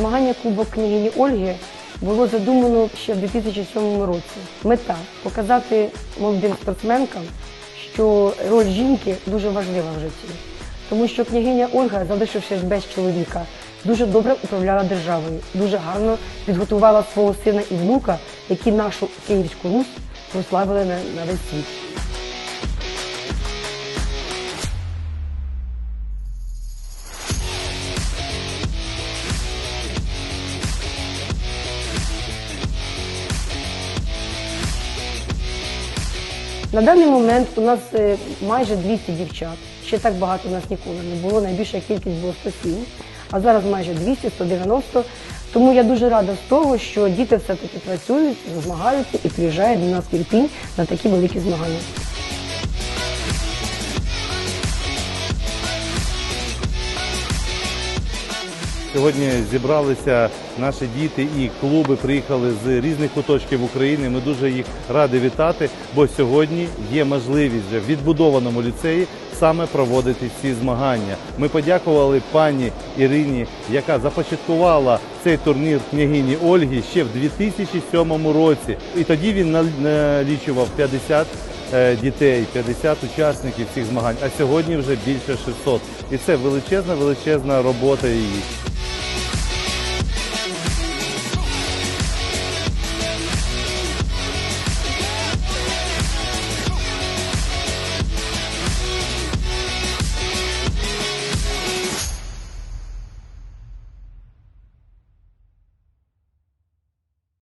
змагання Кубок княгині Ольги було задумано ще в 2007 році. Мета показати молодим спортсменкам, що роль жінки дуже важлива в житті. Тому що княгиня Ольга, залишившись без чоловіка, дуже добре управляла державою, дуже гарно підготувала свого сина і внука, які нашу Київську Русь прославили на, весь світ. На даний момент у нас е, майже 200 дівчат. Ще так багато у нас ніколи не було. Найбільша кількість було 107, а зараз майже 200, 190. Тому я дуже рада з того, що діти все-таки працюють, змагаються і приїжджають до нас в Ірпінь на такі великі змагання. Сьогодні зібралися наші діти і клуби приїхали з різних куточків України. Ми дуже їх раді вітати, бо сьогодні є можливість вже в відбудованому ліцеї саме проводити ці змагання. Ми подякували пані Ірині, яка започаткувала цей турнір княгині Ольги ще в 2007 році. І тоді він нал- налічував 50 е, дітей, 50 учасників цих змагань, а сьогодні вже більше 600. І це величезна, величезна робота її.